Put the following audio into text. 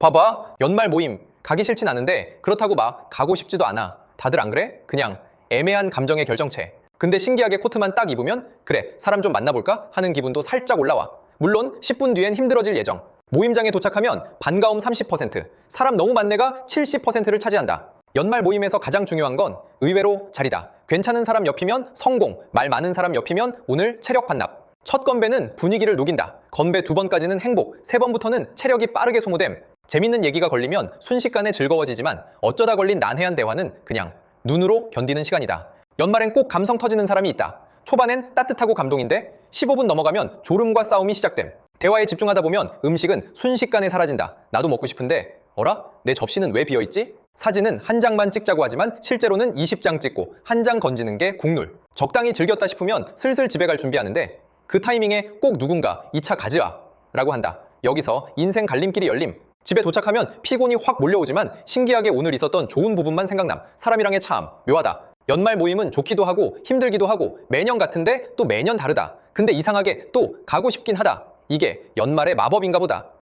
봐봐. 연말 모임. 가기 싫진 않은데 그렇다고 막 가고 싶지도 않아. 다들 안 그래? 그냥 애매한 감정의 결정체. 근데 신기하게 코트만 딱 입으면 그래 사람 좀 만나볼까 하는 기분도 살짝 올라와. 물론 10분 뒤엔 힘들어질 예정. 모임장에 도착하면 반가움 30%, 사람 너무 많네가 70%를 차지한다. 연말 모임에서 가장 중요한 건 의외로 자리다. 괜찮은 사람 옆이면 성공, 말 많은 사람 옆이면 오늘 체력 반납. 첫 건배는 분위기를 녹인다. 건배 두 번까지는 행복, 세 번부터는 체력이 빠르게 소모됨. 재밌는 얘기가 걸리면 순식간에 즐거워지지만 어쩌다 걸린 난해한 대화는 그냥 눈으로 견디는 시간이다. 연말엔 꼭 감성 터지는 사람이 있다. 초반엔 따뜻하고 감동인데 15분 넘어가면 졸음과 싸움이 시작됨. 대화에 집중하다 보면 음식은 순식간에 사라진다. 나도 먹고 싶은데 어라? 내 접시는 왜 비어있지? 사진은 한 장만 찍자고 하지만 실제로는 20장 찍고 한 장 건지는 게 국룰. 적당히 즐겼다 싶으면 슬슬 집에 갈 준비하는데 그 타이밍에 꼭 누군가 이 차 가져와 라고 한다. 여기서 인생 갈림길이 열림. 집에 도착하면 피곤이 확 몰려오지만 신기하게 오늘 있었던 좋은 부분만 생각남. 사람이랑의 참 묘하다. 연말 모임은 좋기도 하고 힘들기도 하고 매년 같은데 또 매년 다르다. 근데 이상하게 또 가고 싶긴 하다. 이게 연말의 마법인가 보다.